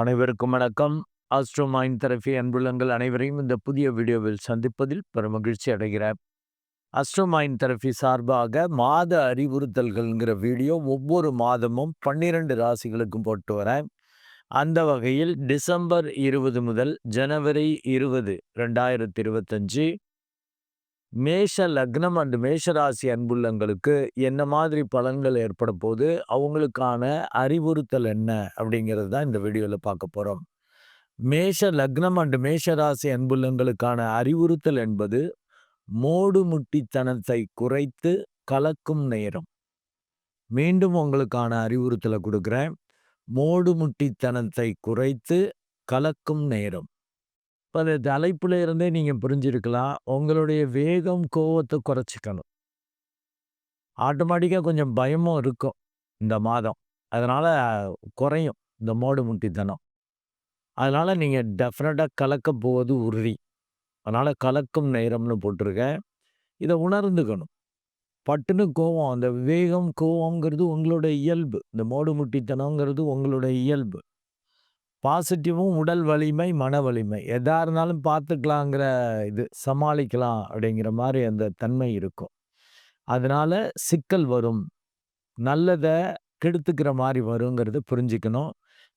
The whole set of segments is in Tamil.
அனைவருக்கும் வணக்கம். ஆஸ்ட்ரோ மைண்ட் தெரபி அன்புள்ளங்கள் அனைவரையும் இந்த புதிய வீடியோவில் சந்திப்பதில் பெருமகிழ்ச்சி அடைகிறார் அஸ்ட்ரோ மைண்ட் தெரபி சார்பாக மாத அறிவுறுத்தல்கள்ங்கிற வீடியோ ஒவ்வொரு மாதமும் பன்னிரண்டு ராசிகளுக்கும் போட்டு வரேன். அந்த வகையில் டிசம்பர் இருபது முதல் ஜனவரி இருபது ரெண்டாயிரத்தி இருபத்தஞ்சு மேஷ லக்னம் அண்ட் மேஷராசி அன்புள்ளங்களுக்கு என்ன மாதிரி பலன்கள் ஏற்பட போது அவங்களுக்கான அறிவுறுத்தல் என்ன? அப்படிங்கிறது தான் இந்த வீடியோவில் பார்க்க போகிறோம் மேஷ லக்னம் அண்ட் மேஷராசி அன்புள்ளங்களுக்கான அறிவுறுத்தல் என்பது மோடுமுட்டித்தனத்தை குறைத்து கலக்கும் நேரம். மீண்டும் உங்களுக்கான அறிவுறுத்தலை கொடுக்குறேன். மோடுமுட்டித்தனத்தை குறைத்து கலக்கும் நேரம். இப்போ அந்த தலைப்புல இருந்தே நீங்க புரிஞ்சிருக்கலாம். உங்களுடைய வேகம், கோவத்தை குறைச்சிக்கணும். ஆட்டோமேட்டிக்கா கொஞ்சம் பயமும் இருக்கும், இந்த மாதம். அதனால குறையும், இந்த மோடு முட்டித்தனம். அதனால நீங்க டெஃபினட்டாக கலக்கப் போவது உறுதி. அதனால கலக்கும் நேரம்னு போட்டிருக்கேன். இதை உணர்ந்துக்கணும். பட்டுன்னு கோவம், அந்த வேகம், கோவங்கிறது உங்களோட இயல்பு. இந்த மோடு முட்டித்தனங்கிறது உங்களோட இயல்பு. பாசிட்டிவும் உடல் வலிமை, மன வலிமை. எதா இருந்தாலும் பார்த்துக்கலாங்கிற இது, சமாளிக்கலாம் அப்படிங்கிற மாதிரி அந்த தன்மை இருக்கும். அதனால சிக்கல் வரும். நல்லதை கெடுத்துக்கிற மாதிரி வருங்கிறத புரிஞ்சுக்கணும்.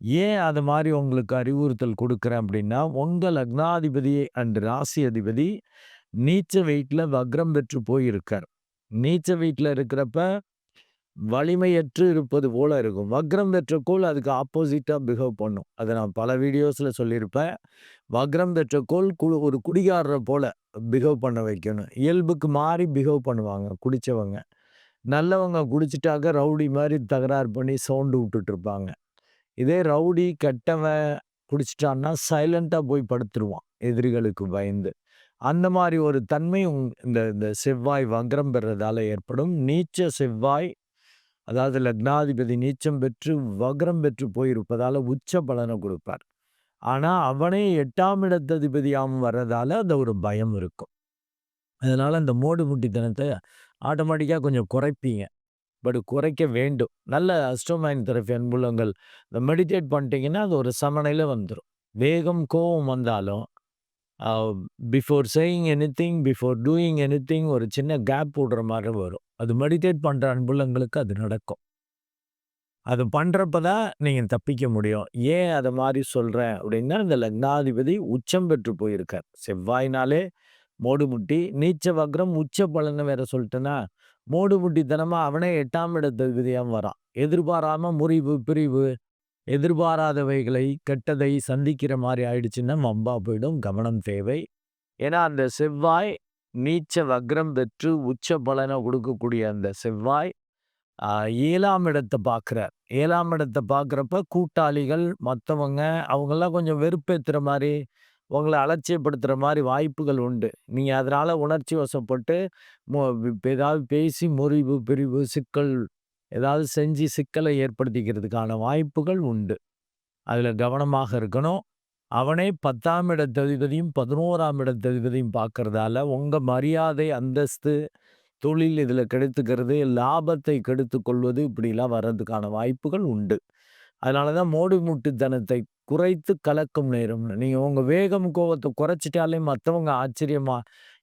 ஏன் அது மாதிரி உங்களுக்கு அறிவுறுத்தல் கொடுக்குறேன் அப்படின்னா, உங்கள் லக்னாதிபதி அண்ட் ராசி அதிபதி நீச்ச வீட்ல வக்ரம் பெற்று போயிருக்கார். நீச்ச வீட்டில் இருக்கிறப்ப வலிமையற்று இருப்பது போல இருக்கும். வக்ரம் பெற்ற கோள் அதுக்கு ஆப்போசிட்டாக பிஹேவ் பண்ணும். அதை நான் பல வீடியோஸில் சொல்லியிருப்பேன். வக்ரம் பெற்ற கோள் கு ஒரு குடிகாரரை போல் பிஹேவ் பண்ண வைக்கணும். இயல்புக்கு மாறி பிஹேவ் பண்ணுவாங்க குடித்தவங்க நல்லவங்க குடிச்சிட்டாக்க ரவுடி மாதிரி தகராறு பண்ணி சவுண்டு விட்டுட்ருப்பாங்க இதே ரவுடி, கெட்டவன் குடிச்சிட்டான்னா சைலண்ட்டாக போய் படுத்துருவான். எதிரிகளுக்கு பயந்து. அந்த மாதிரி ஒரு தன்மை இந்த இந்த செவ்வாய் வக்ரம் பெறதால ஏற்படும். நீச்ச செவ்வாய் அதாவது லக்னாதிபதி நீச்சம் பெற்று வக்ரம் பெற்று போயிருப்பதால் உச்ச பலனை கொடுப்பார். ஆனால் அவனே எட்டாம் இடத்ததிபதியாகவும் வர்றதால அந்த ஒரு பயம் இருக்கும். அதனால் அந்த மோடு முட்டித்தனத்தை ஆட்டோமேட்டிக்காக கொஞ்சம் குறைப்பீங்க. பட் குறைக்க வேண்டும். நல்ல அஸ்டோமைன் தெரப்பி அன்புள்ளங்கள் இந்த மெடிடேட் பண்ணிட்டீங்கன்னா அது ஒரு சமநிலையில் வந்துடும் வேகம் கோபம் வந்தாலும் before saying anything before doing anything ஒரு சின்ன கேப் போடுற மாதிரி வரும். அது மெடிடேட் பண்ணுற அன்புள்ளங்களுக்கு அது நடக்கும். அது பண்ணுறப்ப தான் நீங்கள் தப்பிக்க முடியும். ஏன் அதை மாதிரி சொல்கிறேன் அப்படின்னா இந்த லக்னாதிபதி உச்சம் பெற்று போயிருக்கார். செவ்வாய்னாலே மோடுமுட்டி நீச்ச வக்ரம் உச்ச பலன்னு வேற சொல்லிட்டேன்னா மோடுமுட்டித்தனமாக அவனே எட்டாம் இடத்தகுதியாக வரான். எதிர்பாராம முறிவு பிரிவு எதிர்பாராதவைகளை கெட்டதை சந்திக்கிற மாதிரி ஆயிடுச்சுன்னா மம்பா போயிடும் கவனம் தேவை. ஏன்னா அந்த செவ்வாய் நீச்ச வக்ரம் பெற்று உச்ச பலனை கொடுக்கக்கூடிய அந்த செவ்வாய் ஏழாம் இடத்தை பார்க்குறார். ஏழாம் இடத்தை பார்க்குறப்ப கூட்டாளிகள் மற்றவங்க அவங்கெல்லாம் கொஞ்சம் வெறுப்பேற்றுற மாதிரி உங்களை அலட்சியப்படுத்துகிற மாதிரி வாய்ப்புகள் உண்டு. நீங்கள் அதனால் உணர்ச்சி வசப்பட்டு ஏதாவது பேசி முறிவு பிரிவு சிக்கல் ஏதாவது செஞ்சு சிக்கலை ஏற்படுத்திக்கிறதுக்கான வாய்ப்புகள் உண்டு. அதில் கவனமாக இருக்கணும். அவனே பத்தாம் இடத்ததிபதியும் பதினோராம் இடத்ததிபதியும் பார்க்கறதால உங்கள் மரியாதை அந்தஸ்து தொழில் இதில் கெடுத்துக்கிறது லாபத்தை கெடுத்து கொள்வது இப்படிலாம் வர்றதுக்கான வாய்ப்புகள் உண்டு. அதனால தான் மோடி முட்டுத்தனத்தை குறைத்து கலக்கும் நேரம். நீங்கள் உங்கள் வேகம் கோவத்தை குறைச்சிட்டாலே மற்றவங்க ஆச்சரியமா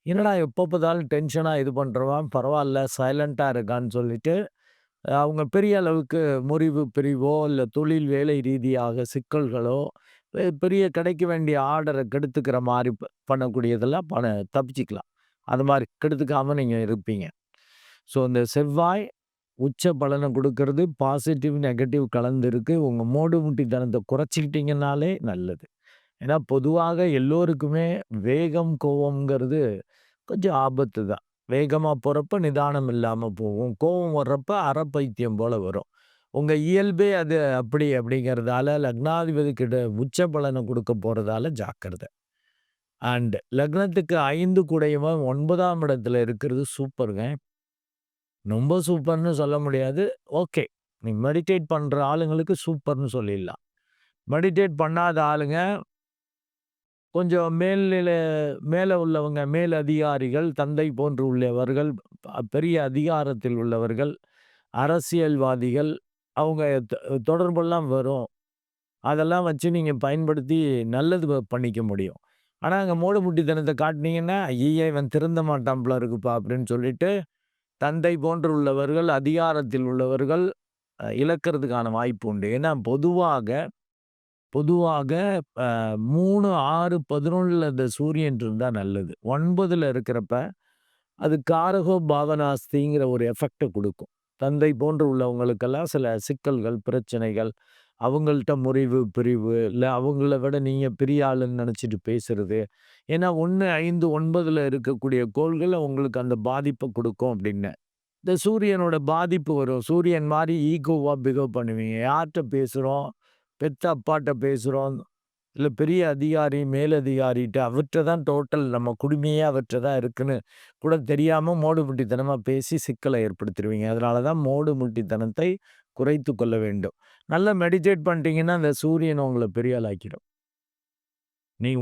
என்னடா எப்போ பார்த்தாலும் டென்ஷனாக இது பண்ணுறவான் பரவாயில்ல சைலண்ட்டாக இருக்கான்னு சொல்லிட்டு அவங்க பெரிய அளவுக்கு முறிவு பிரிவோ இல்லை தொழில் வேலை ரீதியாக சிக்கல்களோ பெரிய கிடைக்க வேண்டிய ஆர்டரை கெடுத்துக்கிற மாதிரி பண்ணக்கூடியதெல்லாம் பண தப்பிச்சிக்கலாம். அது மாதிரி கெடுத்துக்காம நீங்கள் இருப்பீங்க. ஸோ இந்த செவ்வாய் உச்ச பலனை கொடுக்கறது பாசிட்டிவ் நெகட்டிவ் கலந்து இருக்குது உங்கள் முட்டி தனத்தை குறைச்சிக்கிட்டீங்கனாலே நல்லது. ஏன்னா பொதுவாக எல்லோருக்குமே வேகம் கோவம்ங்கிறது கொஞ்சம் ஆபத்து தான் வேகமாக போகிறப்ப நிதானம் இல்லாமல் போகும். கோவம் வர்றப்ப அறப்பைத்தியம் போல் வரும். உங்கள் இயல்பே அது அப்படி அப்படிங்கிறதால லக்னாதிபதிக்கிட்ட உச்ச பலனை கொடுக்க போகிறதால ஜாக்கிரதை. அண்டு லக்னத்துக்கு ஐந்து கூடையுமா ஒன்பதாம் இடத்துல இருக்கிறது சூப்பருங்க. ரொம்ப சூப்பர்னு சொல்ல முடியாது. ஓகே. நீ மெடிடேட் பண்ணுற ஆளுங்களுக்கு சூப்பர்னு சொல்லிடலாம். மெடிடேட் பண்ணாத ஆளுங்க கொஞ்சம் மேல்நிலை மேலே உள்ளவங்க மேல் அதிகாரிகள் தந்தை போன்று உள்ளவர்கள் பெரிய அதிகாரத்தில் உள்ளவர்கள் அரசியல்வாதிகள் அவங்க தொடர்பெல்லாம் வரும் அதெல்லாம் வச்சு நீங்க பயன்படுத்தி நல்லது பண்ணிக்க முடியும். ஆனா, அங்க மோடு முட்டித்தனத்த காட்டுனீங்கன்னா, "ஐய்யய்ய! இவன் திருந்த மாட்டான் போல இருக்குப்பா" அப்படின்னு சொல்லிட்டு, தந்தை போன்று உள்ளவர்கள், அதிகாரத்தில் உள்ளவர்கள் அ இழக்கிறதுக்கான வாய்ப்பு உண்டு. ஏன்னா பொதுவாக பொதுவாக அ 3, 6, 11ல இந்த சூரியன் இருந்தா நல்லது. 9ல இருக்கிறப்ப, அது காரகோ பாவனாஸ்திங்கிற ஒரு எஃபெக்ட்ட குடுக்கும். தந்தை போன்று உள்ளவங்களுக்கெல்லாம் சில சிக்கல்கள், பிரச்சனைகள், அவங்கள்ட்ட முறிவு, பிரிவு, இல்லை அவங்கள விட நீங்கள் பெரிய ஆளுன்னு பேசுறது. ஏன்னா 1, 5, 9ல இருக்கக்கூடிய கோள்கள் உங்களுக்கு அந்த பாதிப்பை கொடுக்கும் அப்படின்னு இந்த சூரியனோட பாதிப்பு வரும். சூரியன் மாதிரி ஈகோவாக பிஹேவ் பண்ணுவீங்க. யார்கிட்ட பேசுகிறோம் பெத்த அப்பாட்ட பேசுகிறோம் இல்லை பெரிய அதிகாரி, மேலதிகாரிகிட்ட அவற்றை தான் டோட்டல் நம்ம குடுமையே அவற்றை தான் இருக்குன்னு கூட தெரியாமல் மோடு முட்டித்தனமாக பேசி சிக்கலை ஏற்படுத்திடுவீங்க அதனால தான் மோடு முட்டித்தனத்தை குறைத்து கொள்ள வேண்டும். நல்லா மெடிடேட் பண்ணிட்டீங்கன்னா, அந்த சூரியன் உங்களை பெரிய ஆள்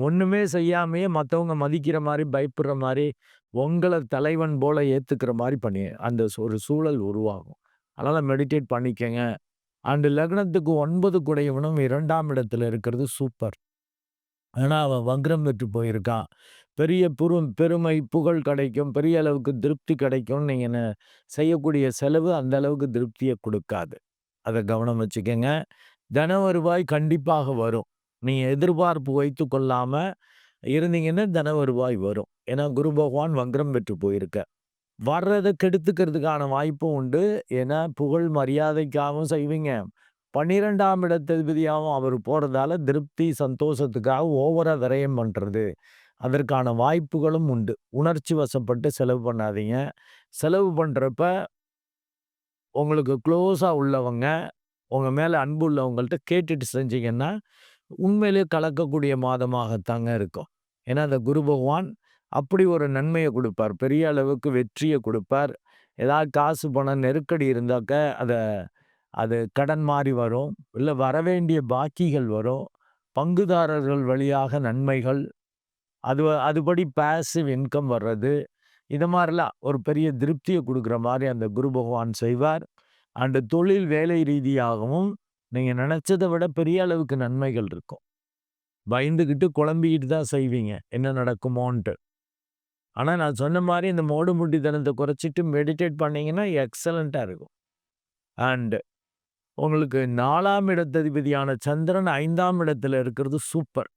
ஒன்றுமே செய்யாமையே மற்றவங்க மதிக்கிற மாதிரி பயப்படுற மாதிரி உங்களை தலைவன் போல் ஏற்றுக்கிற மாதிரி பண்ணி அந்த ஒரு சூழல் உருவாகும். அதனால் மெடிடேட் பண்ணிக்கங்க. அண்ட் லக்னத்துக்கு ஒன்பது குடையவனும் இரண்டாம் இடத்துல இருக்கிறது சூப்பர். ஆனால் அவன் வக்ரம் பெற்று போயிருக்கான். பெரிய பெரும் பெருமை, புகழ் கிடைக்கும். பெரிய அளவுக்கு திருப்தி கிடைக்கும். நீங்கள் செய்யக்கூடிய செலவு அந்த அளவுக்கு திருப்தியை கொடுக்காது அதை கவனம் வச்சுக்கோங்க தன வருவாய் கண்டிப்பாக வரும். நீ எதிர்பார்ப்பு வைத்து கொள்ளாமல் இருந்தீங்கன்னா, தன வருவாய் வரும். ஏன்னா, குரு பகவான் வக்ரம் பெற்று போயிருக்க. வர்றதை கெடுத்துக்கிறதுக்கான வாய்ப்பும் உண்டு. ஏன்னா, புகழ் மரியாதைக்காகவும் செய்வீங்க. பன்னிரெண்டாம் இடத்ததிபதியாகவும் அவர் போகிறதால திருப்தி, சந்தோஷத்துக்காக ஓவரா விரயம் பண்ணுறது அதற்கான வாய்ப்புகளும் உண்டு. உணர்ச்சி வசப்பட்டு செலவு பண்ணாதீங்க. செலவு பண்ணுறப்ப உங்களுக்கு க்ளோஸாக உள்ளவங்க, உங்கள் மேலே அன்பு உள்ளவங்கள்ட்ட கேட்டுட்டு செஞ்சீங்கன்னா, உண்மையிலே கலக்கக்கூடிய மாதமாகத்தாங்க இருக்கும். ஏன்னா, அந்த குரு பகவான் அப்படி ஒரு நன்மையை கொடுப்பார் பெரிய அளவுக்கு வெற்றியை கொடுப்பார் ஏதாவது காசு, பணம் நெருக்கடி இருந்தாக்க, அதை அது கடன் மாறி வரும். இல்லை வரவேண்டிய பாக்கிகள் வரும். பங்குதாரர்கள் வழியாக நன்மைகள். அது அதுபடி பேசிவ் இன்கம் வர்றது. இது மாதிரிலாம் ஒரு பெரிய திருப்தியை கொடுக்குற மாதிரி அந்த குரு பகவான் செய்வார். அண்டு தொழில் வேலை ரீதியாகவும் நீங்கள் நினச்சதை விட பெரிய அளவுக்கு நன்மைகள் இருக்கும். பயந்துக்கிட்டு குழம்பிக்கிட்டு தான் செய்வீங்க. என்ன நடக்குமோன்ட்டு. ஆனா, நான் சொன்ன மாதிரி இந்த மோடு முட்டித்தனத்த குறைச்சிட்டு மெடிடேட் பண்ணீங்கன்னா, எக்ஸலண்ட்டாக இருக்கும். அண்ட் உங்களுக்கு நாலாம் இடத்ததிபதியான சந்திரன் ஐந்தாம் இடத்துல இருக்கிறது சூப்பர்.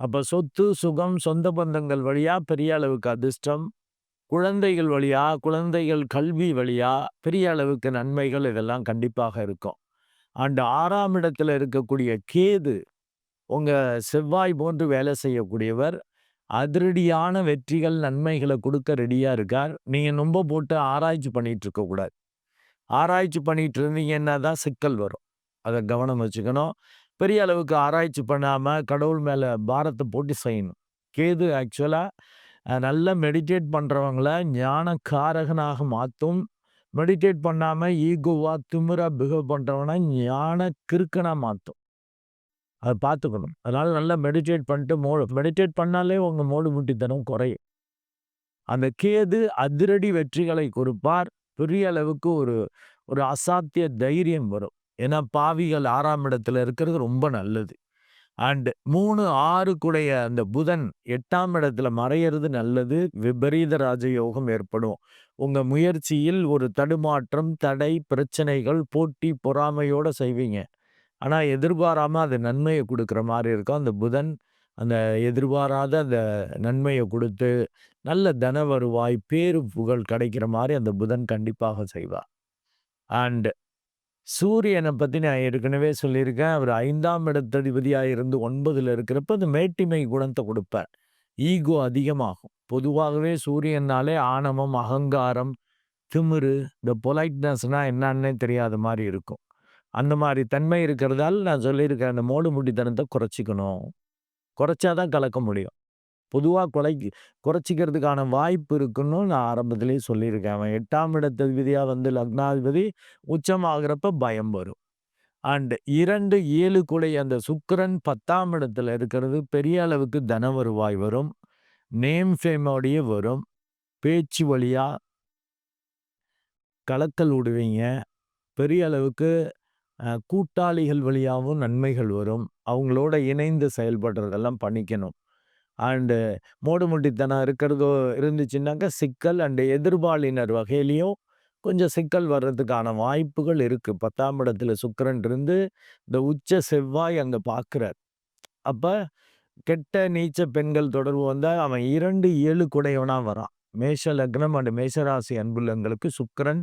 அப்ப சொத்து, சுகம், சொந்த பந்தங்கள் வழியா பெரிய அளவுக்கு அதிர்ஷ்டம். குழந்தைகள் வழியா, குழந்தைகள் கல்வி வழியா பெரிய அளவுக்கு நன்மைகள் இதெல்லாம் கண்டிப்பாக இருக்கும். அண்ட் ஆறாம் இடத்துல இருக்கக்கூடிய கேது, உங்க செவ்வாய் போன்று வேலை செய்யக்கூடியவர். அதிரடியான வெற்றிகள், நன்மைகளை கொடுக்க ரெடியாக இருக்கார். நீங்கள் நொம்ப போட்டு ஆராய்ச்சி பண்ணிகிட்டு இருக்கக்கூடாது. ஆராய்ச்சி பண்ணிகிட்டு இருந்தீங்கன்னா தான் சிக்கல் வரும். அதை கவனம் வச்சுக்கணும். பெரிய அளவுக்கு ஆராய்ச்சி பண்ணாமல் கடவுள் மேலே பாரத்தை போட்டு செய்யணும். கேது ஆக்சுவலாக நல்லா மெடிடேட் பண்ணுறவங்கள ஞானக்காரகனாக மாற்றும் மெடிடேட் பண்ணாமல் ஈகோவா, திமிரா பிஹேவ் பண்ணுறவனை ஞான கிறுக்கனாக மாற்றும் அதை பார்த்துக்கணும். அதனால் நல்லா மெடிடேட் பண்ணிட்டு மோ மெடிடேட் பண்ணாலே உங்கள் மோடு முட்டித்தனம் குறையும். அந்த கேது அதிரடி வெற்றிகளை கொடுப்பார். பெரிய அளவுக்கு ஒரு ஒரு அசாத்திய தைரியம் வரும். ஏன்னா, பாவிகள் ஆறாம் இடத்துல இருக்கிறது ரொம்ப நல்லது. அண்ட் 3, 6 கூடைய அந்த புதன் எட்டாம் இடத்துல மறையறது நல்லது. விபரீத ராஜயோகம் ஏற்படும். உங்கள் முயற்சியில் ஒரு தடுமாற்றம், தடை, பிரச்சனைகள், போட்டி, பொறாமையோடு செய்வீங்க. ஆனால் எதிர்பாராமல் அது நன்மையை கொடுக்குற மாதிரி இருக்கும். அந்த புதன் அந்த எதிர்பாராத அந்த நன்மையை கொடுத்து நல்ல தன வருவாய், பேரு, புகழ் கிடைக்கிற மாதிரி அந்த புதன் கண்டிப்பாக செய்வார். அண்டு சூரியனை பற்றி நான் ஏற்கனவே சொல்லியிருக்கேன். அவர் ஐந்தாம் இடத்ததிபதியாக இருந்து ஒன்பதில் இருக்கிறப்ப அந்த மேட்டிமை குணத்தை கொடுப்பார் ஈகோ அதிகமாகும். பொதுவாகவே சூரியன்னாலே ஆணவம், அகங்காரம், திமிரு, இந்த பொலைட்னஸ்னால் என்னன்னே தெரியாத மாதிரி இருக்கும். அந்த மாதிரி தன்மை இருக்கிறதால நான் சொல்லியிருக்கேன். அந்த மோடு முட்டித்தனத்த குறைச்சிக்கணும். குறைச்சா தான் கலக்க முடியும். பொதுவாக குலை குறைச்சிக்கிறதுக்கான வாய்ப்பு இருக்குன்னு நான் ஆரம்பத்துலேயே சொல்லியிருக்கேன். அவன் 8ஆம் இடத்ததிபதியா வந்து லக்னாதிபதி உச்சமாகிறப்ப பயம் வரும். அண்டு இரண்டு ஏழு குலை அந்த சுக்கரன் பத்தாம் இடத்துல இருக்கிறது பெரிய அளவுக்கு தன வருவாய் வரும். நேம் ஃபேமோடைய வரும். பேச்சு வழியாக கலக்கல் விடுவீங்க. பெரிய அளவுக்கு கூட்டாளிகள் வழியாகவும் நன்மைகள் வரும். அவங்களோட இணைந்து செயல்படுறதெல்லாம் பண்ணிக்கணும். அண்டு மூடுமுட்டித்தனம் இருக்கிறதோ இருந்துச்சுன்னாக்க சிக்கல் அண்டு எதிர்பாலினர் வகையிலையும் கொஞ்சம் சிக்கல் வர்றதுக்கான வாய்ப்புகள் இருக்குது பத்தாம் இடத்துல சுக்கரன் இருந்து, இந்த உச்ச செவ்வாய் அங்கே பார்க்குறார் அப்போ கெட்ட நீச்ச பெண்கள் தொடர்பு வந்தால் அவன் இரண்டு ஏழு குடையவனாக வரான். மேஷ லக்னம் அண்டு மேஷராசி அன்புள்ளங்களுக்கு சுக்கரன்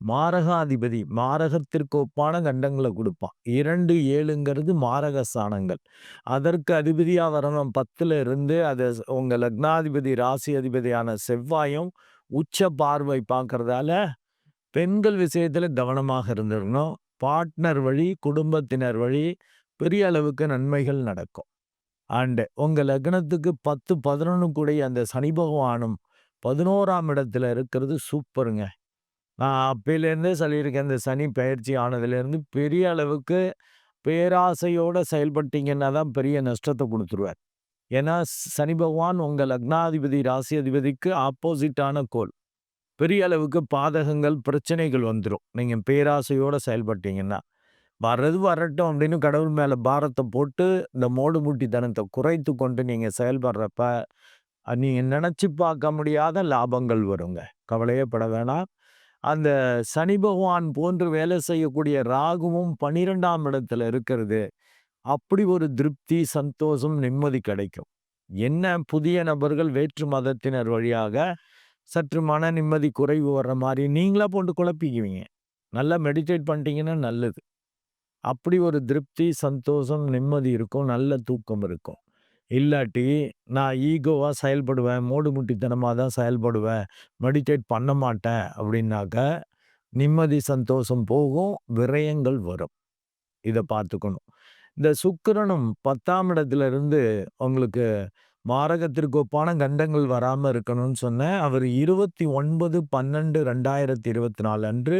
மாரகாதிபதி. மாரகத்திற்கு ஒப்பான கண்டங்கள குடுப்பான். 2, 7ங்கிறது மாரக ஸ்தானங்கள். அதற்கு அதிபதியா வரணும் 10ல இருந்து அது உங்க லக்னாதிபதி, ராசி அதிபதியான செவ்வாயும் உச்ச பார்வை பார்க்கறதால, பெண்கள் விஷயத்துல கவனமாக இருந்திருக்கணும் பார்ட்னர் வழி, குடும்பத்தினர் வழி பெரிய அளவுக்கு நன்மைகள் நடக்கும். அண்டு உங்க லக்னத்துக்கு 10, 11 கூடிய அந்த சனி பகவானும் 11ஆம் இடத்துல இருக்கிறது சூப்பருங்க. நான் அப்பயிலேருந்தே சொல்லியிருக்கேன். இந்த சனி பயிற்சி ஆனதுலேருந்து பெரிய அளவுக்கு பேராசையோடு செயல்பட்டீங்கன்னா தான் பெரிய நஷ்டத்தை கொடுத்துருவார் ஏன்னா சனி பகவான் உங்கள் லக்னாதிபதி, ராசி அதிபதிக்கு ஆப்போசிட்டான கோள். பெரிய அளவுக்கு பாதகங்கள், பிரச்சனைகள் வந்துடும் நீங்கள் பேராசையோடு செயல்பட்டீங்கன்னா. வர்றது வரட்டும் அப்படின்னு கடவுள் மேலே பாரத்தை போட்டு, இந்த மோடுமுட்டித்தனத்த குறைத்து கொண்டு நீங்கள் செயல்படுறப்ப, நீங்கள் நினச்சி பார்க்க முடியாத லாபங்கள் வருங்க. கவலையே பட வேணாம். அந்த சனி பகவான் போன்று வேலை செய்யக்கூடிய ராகுவும் 12ஆம் இடத்துல இருக்கிறது, அப்படி ஒரு திருப்தி, சந்தோஷம், நிம்மதி கிடைக்கும். என்ன புதிய நபர்கள் வேற்று மதத்தினர் வழியாக சற்று மன நிம்மதி குறைவு வர்ற மாதிரி நீங்களாக போட்டு குழப்பிக்குவீங்க. நல்லா மெடிடேட் பண்ணிட்டீங்கன்னா நல்லது. அப்படி ஒரு திருப்தி, சந்தோஷம், நிம்மதி இருக்கும். நல்ல தூக்கம் இருக்கும். இல்லாட்டி நான் ஈகோவாக செயல்படுவேன். மூடுமுட்டித்தனமாக தான் செயல்படுவேன். மெடிடேட் பண்ண மாட்டேன் அப்படின்னாக்க, நிம்மதி, சந்தோஷம் போகும். விரயங்கள் வரும். இதை பார்த்துக்கணும். இந்த சுக்கிரனும் 10ஆம் இடத்துல இருந்து உங்களுக்கு மாரகத்திற்கொப்பான கண்டங்கள் வராம இருக்கணும்னு சொன்னேன். அவர் 29/12/2024 அன்று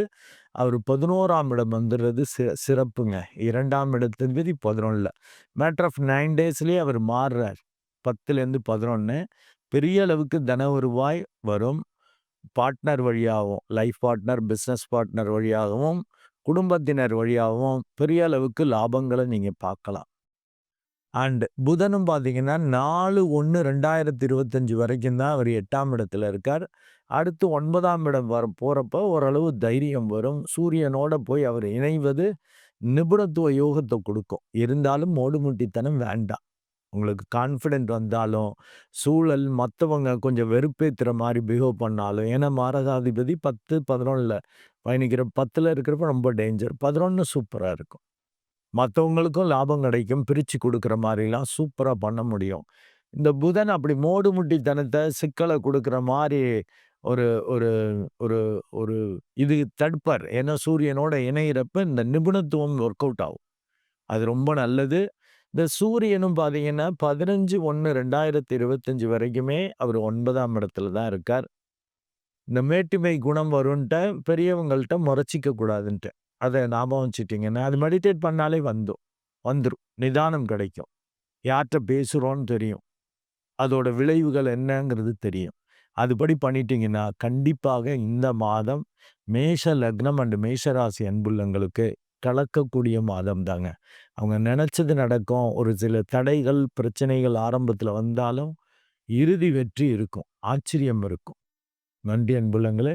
அவர் 11ஆம் இடம் வந்துடுறது சி சிறப்புங்க. இரண்டாம் இடத்தின்பதி பதினொன்றில் மேட்ரு ஆஃப் நைன் டேஸ்லயே அவர் மாறுறார். 10லேருந்து 11 பெரிய அளவுக்கு தன வருவாய் வரும். பார்ட்னர் வழியாவும், லைஃப் பார்ட்னர், பிசினஸ் பார்ட்னர் வழியாகவும், குடும்பத்தினர் வழியாகவும் பெரிய அளவுக்கு லாபங்கள நீங்க பார்க்கலாம். அண்ட் புதனும் பார்த்தீங்கன்னா 4/1/2025 வரைக்கும் தான் அவர் எட்டாம் இடத்துல இருக்கார். அடுத்து ஒன்பதாம் இடம் வர போகிறப்ப ஓரளவு தைரியம் வரும். சூரியனோட போய் அவர் இணைவது நிபுணத்துவ யோகத்தை கொடுக்கும் இருந்தாலும் மோடுமுட்டித்தனம் வேண்டாம். உங்களுக்கு கான்ஃபிடென்ட் வந்தாலும், சூழல் மற்றவங்க கொஞ்சம் வெறுப்பேற்றுற மாதிரி பிஹேவ் பண்ணாலும் ஏன்னா மாரகாதிபதி 10, 11ல பயணிக்கிற 10ல இருக்கிறப்ப ரொம்ப டேஞ்சர். பதினொன்று சூப்பராக இருக்கும். மத்தவங்களுக்கும் லாபம் கிடைக்கும். பிரிச்சு கொடுக்குற மாதிரிலாம் சூப்பரா பண்ண முடியும். இந்த புதன் அப்படி மோடுமுட்டித்தனத்த, சிக்கல குடுக்குற மாதிரி ஒரு ஒரு ஒரு ஒரு இது தடுப்பார். ஏன்னா சூரியனோட இணையிறப்ப இந்த நிபுணத்துவம் ஒர்க் அவுட் ஆகும். அது ரொம்ப நல்லது. இந்த சூரியனும் பார்த்தீங்கன்னா 15/1/2025 வரைக்குமே அவர் ஒன்பதாம் இடத்துல தான் இருக்கார். இந்த மேட்டுமை குணம் வரும்ன்ட்டு பெரியவங்கள்ட்ட முறைச்சிக்க கூடாதுன்ட்டு அதை ஞாபகம் வச்சுட்டிங்கன்னா அது மெடிடேட் பண்ணாலே வந்தும் வந்துடும் நிதானம் கிடைக்கும். யார்கிட்ட பேசுகிறோன்னு தெரியும். அதோட விளைவுகள் என்னங்கிறது தெரியும். அதுபடி பண்ணிட்டீங்கன்னா, கண்டிப்பாக இந்த மாதம் மேஷ லக்னம் அண்ட் மேஷராசி அன்புள்ளங்களுக்கு கலக்கக்கூடிய மாதம் தாங்க. அவங்க நினச்சது நடக்கும். ஒரு சில தடைகள், பிரச்சனைகள் ஆரம்பத்தில் வந்தாலும், இறுதி வெற்றி இருக்கும். ஆச்சரியம் இருக்கும். நன்றி அன்புள்ளங்களே!